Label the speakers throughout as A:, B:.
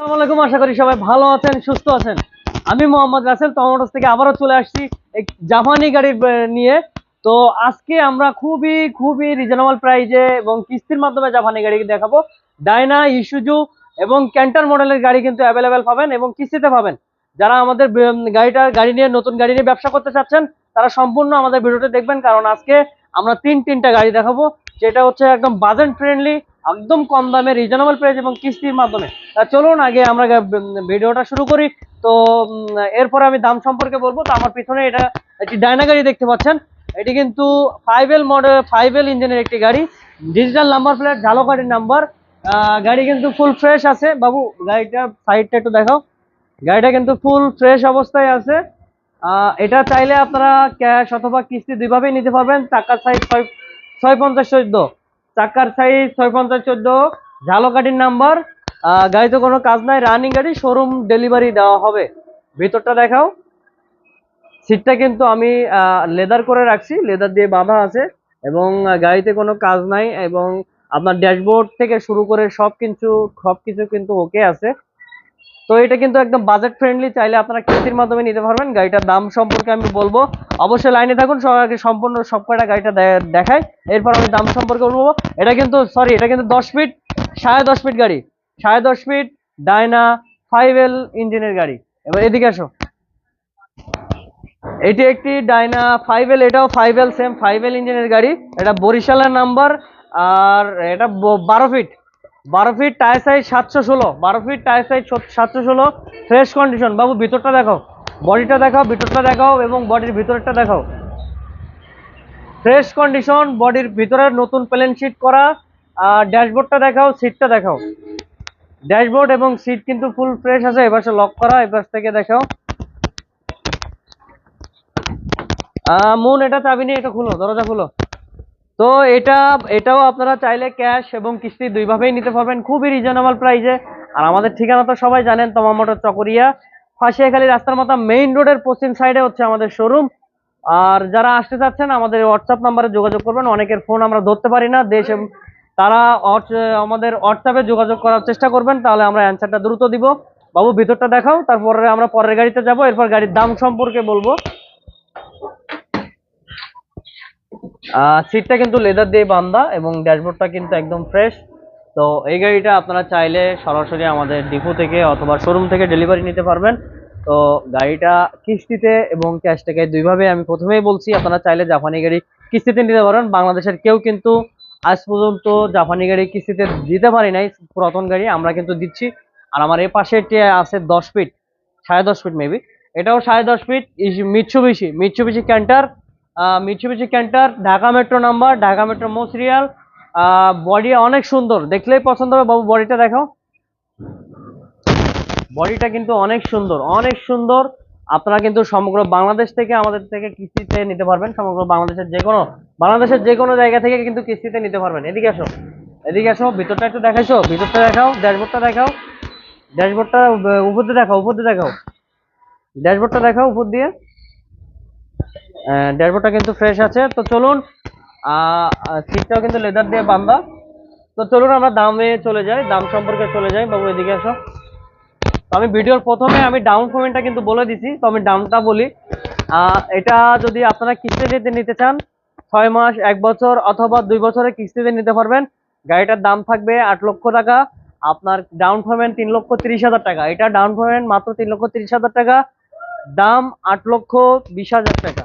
A: আসসালামু আলাইকুম আশা করি সবাই ভালো আছেন সুস্থ আছেন। আমি মোহাম্মদ রাসেল টমেটোস থেকে আবারও চলে আসছি জাপানি আহ, নিয়ে। তো আজকে আমরা খুবই খুবই রিজনেবল প্রাইজে এবং কিস্তির মাধ্যমে জাপানি গাড়ি দেখাবো। ডাইনা ইস্যুজু এবং ক্যান্টার মডেলের গাড়ি কিন্তু অ্যাভেলেবেল পাবেন এবং কিস্তিতে পাবেন। যারা আমাদের উম, গাড়িটা গাড়ি নিয়ে নতুন গাড়ি নিয়ে ব্যবসা করতে চাচ্ছেন তারা সম্পূর্ণ আমাদের ভিডিওটা দেখবেন কারণ আজকে আমরা তিন তিনটা গাড়ি দেখাবো। যেটা হচ্ছে একদম বাজেট ফ্রেন্ডলি একদম কম দামে রিজনেবল প্রাইস এবং কিস্তির মাধ্যমে। চলুন, আগে আমরা ভিডিওটা শুরু করি। তো এরপরে আমি দাম সম্পর্কে বলব। তো আমার পিছনে এটা একটি ডায়না গাড়ি দেখতে পাচ্ছেন। এটি কিন্তু five L model five L ইঞ্জিনের একটি গাড়ি। ডিজিটাল নাম্বার প্লেট ঝালো গাড়ির নাম্বার গাড়ি কিন্তু ফুল ফ্রেশ আছে। বাবু গাড়িটার সাইডটা একটু দেখাও। গাড়িটা কিন্তু ফুল ফ্রেশ অবস্থায় আছে। এটা চাইলে আপনারা ক্যাশ অথবা কিস্তি দুইভাবেই নিতে পারবেন। টাকার সাইজ ছয় ছয় পঞ্চাশ চোদ্দ। চাকার সাইজ ছয় পঞ্চাশ চোদ্দ ঝালো গাড়ির নাম্বার গাড়িতে কোনো কাজ নাই রানিং গাড়ি শোরুম ডেলিভারি দেওয়া হবে। ভিতরটা দেখাও। সিটটা কিন্তু আমি লেদার করে রাখছি লেদার দিয়ে বাঁধা আছে। এবং গাড়িতে কোনো কাজ নাই এবং আপনার ড্যাশবোর্ড থেকে শুরু করে সব কিছু সব কিছু কিন্তু ওকে আছে। তো এটা কিন্তু একদম বাজেট ফ্রেন্ডলি চাইলে আপনারা কিস্তির মাধ্যমে নিতে পারবেন। গাড়িটার দাম সম্পর্কে আমি বলব। অবশ্যই লাইনে থাকুন সবার সম্পূর্ণ সব কয়টা গাড়িটা দেখায় এরপর আমি দাম সম্পর্কে বলব। এটা কিন্তু সরি এটা কিন্তু দশ ফিট সাড়ে দশ ফিট গাড়ি। সাড়ে দশ ফিট ডায়না ফাইভ এল ইঞ্জিনের গাড়ি। এবার এদিকে আসো। এটি একটি ডায়না ফাইভ এল এটাও five L same five L ইঞ্জিনের গাড়ি। এটা বরিশালের নাম্বার আর এটা বারো ফিট বারো ফিট টায়ার সাইজ সাতশো ষোলো, বারো ফিট টায়ার সাইজ সাতশো ষোলো ফ্রেশ কন্ডিশন বাবু, ভিতরটা দেখাও। বডিটা দেখাও, ভিতরটা দেখাও এবং বডির ভিতরটা দেখাও। ফ্রেশ কন্ডিশন বডির ভিতরে নতুন প্লেন শিট করা। আর ড্যাশবোর্ডটা দেখাও সিটটা দেখাও। ড্যাশবোর্ড এবং সিট কিন্তু ফুল ফ্রেশ আছে, এবার লক করা, এবার থেকে দেখাও। মুন, এটা চাবি নিয়ে এটা খুলো, দরজা খুলো। তো এটা, এটাও আপনারা চাইলে ক্যাশ এবং কিস্তি দুইভাবেই নিতে পারবেন। খুবই রিজনেবল প্রাইসে আর আমাদের ঠিকানা তো সবাই জানেন তমা মোটর চকরিয়া। ফাঁসিয়াখালী রাস্তার মতো মেইন রোডের পশ্চিম সাইডে হচ্ছে আমাদের শোরুম আর যারা আসতে চাচ্ছেন, আমাদের হোয়াটসঅ্যাপ নাম্বারে যোগাযোগ করবেন। অনেকের ফোন আমরা ধরতে পারি না। দেশ তারা আমাদের হোয়াটসঅ্যাপে যোগাযোগ করার চেষ্টা করবেন। তাহলে আমরা অ্যান্সারটা দ্রুত দিব। বাবু, ভিতরটা দেখাও। তারপরে আমরা পরের গাড়িতে যাব। এরপর গাড়ির দাম সম্পর্কে বলব। সিটটা কিন্তু লেদার দিয়ে বান্ধা এবং ড্যাশবোর্ডটা কিন্তু একদম ফ্রেশ তো এই গাড়িটা আপনারা চাইলে সরাসরি আমাদের ডিপো থেকে অথবা শোরুম থেকে ডেলিভারি নিতে পারবেন। তো গাড়িটা কিস্তিতে এবং ক্যাশ থেকে দুইভাবে আমি প্রথমেই বলছি, আপনারা চাইলে জাপানি গাড়ি কিস্তিতে নিতে পারেন। বাংলাদেশের কেউ কিন্তু আজ পর্যন্ত জাপানি গাড়ি কিস্তিতে দিতে পারি নাই, পুরাতন গাড়ি আমরা কিন্তু দিচ্ছি। আর আমার এই পাশে আছে দশ ফিট সাড়ে দশ ফিট মেবি এটাও সাড়ে দশ ফিট মিৎসুবিশি বেশি Canter Mitsubishi Canter, Dhaka metro number, Dhaka metro মো বডি অনেক সুন্দর, দেখলেই পছন্দ হবে। বাবু বডিটা দেখো বডিটা কিন্তু অনেক সুন্দর অনেক সুন্দর। আপনারা কিন্তু সমগ্র বাংলাদেশ থেকে আমাদের থেকে কিস্তিতে নিতে পারবেন। সমগ্র বাংলাদেশের যে কোনো, বাংলাদেশের যে কোনো জায়গা থেকে কিন্তু কিস্তিতে নিতে পারবেন। এদিকে আসো এদিকে আসো, ভিতরটা একটু দেখাইছো? ভিতরটা দেখাও ড্যাশবোর্ডটা দেখাও। ড্যাশবোর্ডটা উপর দিয়ে দেখাও, উপর দিয়ে দেখাও। ড্যাশবোর্ডটা দেখাও উপর দিয়ে। ড্যাশবোর্ডটা কিন্তু ফ্রেশ আছে। তো চলুন সিটটাও কিন্তু লেদার দিয়ে বান্ধা তো চলুন আমরা দামে চলে যাই, দাম সম্পর্কে চলে যাই, বাবু এদিকে আসো। আমি ভিডিওর প্রথমে আমি ডাউন পেমেন্টটা কিন্তু বলে দিছি, তো আমি দামটা বলি। এটা যদি আপনারা কিস্তিতে নিতে চান, ছয় মাস, এক বছর অথবা দুই বছরের কিস্তিতে নিতে পারবেন। গাড়িটার দাম থাকবে আট লক্ষ টাকা, আপনার ডাউন পেমেন্ট তিন লক্ষ তিরিশ হাজার টাকা। এটা ডাউন পেমেন্ট মাত্র তিন লক্ষ তিরিশ হাজার টাকা, দাম আট লক্ষ বিশ হাজার টাকা।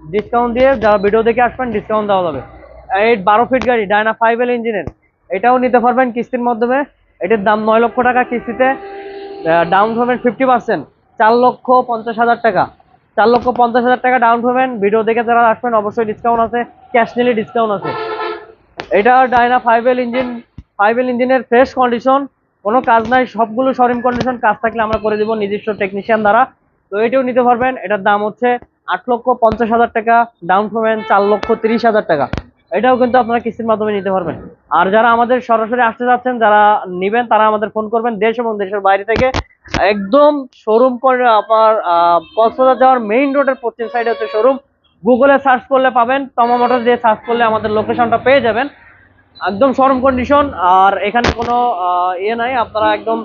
A: ডিসকাউন্ট দিয়ে যারা ভিডিও দেখে আসবেন ডিসকাউন্ট দেওয়া যাবে। এই বারো ফিট গাড়ি ডায়না ফাইভ এল ইঞ্জিনের এটাও নিতে পারবেন কিস্তির মাধ্যমে। এটার দাম নয় লক্ষ টাকা কিস্তিতে। ডাউন পেমেন্ট ফিফটি পার্সেন্ট চার লক্ষ পঞ্চাশ হাজার টাকা। চার লক্ষ পঞ্চাশ হাজার টাকা ডাউন পেমেন্ট ভিডিও দেখে যারা আসবেন, অবশ্যই ডিসকাউন্ট আছে। ক্যাশ নিলে ডিসকাউন্ট আছে। এটা Dyna five L engine five L ইঞ্জিনের ফ্রেশ কন্ডিশন কোনো কাজ নাই, সবগুলো শোরুম কন্ডিশন কাজ থাকলে আমরা করে দেবো নিজস্ব টেকনিশিয়ান দ্বারা। তো এটাও নিতে পারবেন। এটার দাম হচ্ছে আট লক্ষ পঞ্চাশ হাজার টাকা ডাউন পেমেন্ট চার লক্ষ তিরিশ হাজার টাকা। এটাও কিন্তু আপনারা কিস্তির মাধ্যমে নিতে পারবেন। আর যারা আমাদের সরাসরি আসতে যাচ্ছেন, যারা নেবেন, তারা আমাদের ফোন করবেন দেশ এবং দেশের বাইরে থেকে। একদম শোরুম করে আপনার কক্সবাজার যাওয়ার মেইন রোডের পশ্চিম সাইডে হচ্ছে শোরুম গুগলে সার্চ করলে পাবেন তমা মোটর দিয়ে সার্চ করলে আমাদের লোকেশনটা পেয়ে যাবেন। একদম শোরুম কন্ডিশন আর এখানে কোনো ইয়ে নাই, আপনারা একদম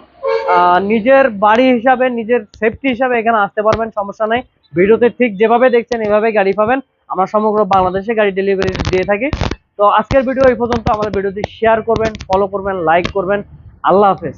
A: নিজের বাড়ি হিসাবে, নিজের সেফটি হিসাবে এখানে আসতে পারবেন, সমস্যা নাই। ভিডিওতে ঠিক যেভাবে দেখছেন, এভাবে গাড়ি পাবেন। আমরা সমগ্র বাংলাদেশে গাড়ি ডেলিভারি দিয়ে থাকি। তো আজকের ভিডিও এই পর্যন্ত। আমাদের ভিডিওটি শেয়ার করবেন ফলো করবেন লাইক করবেন। আল্লাহ হাফেজ।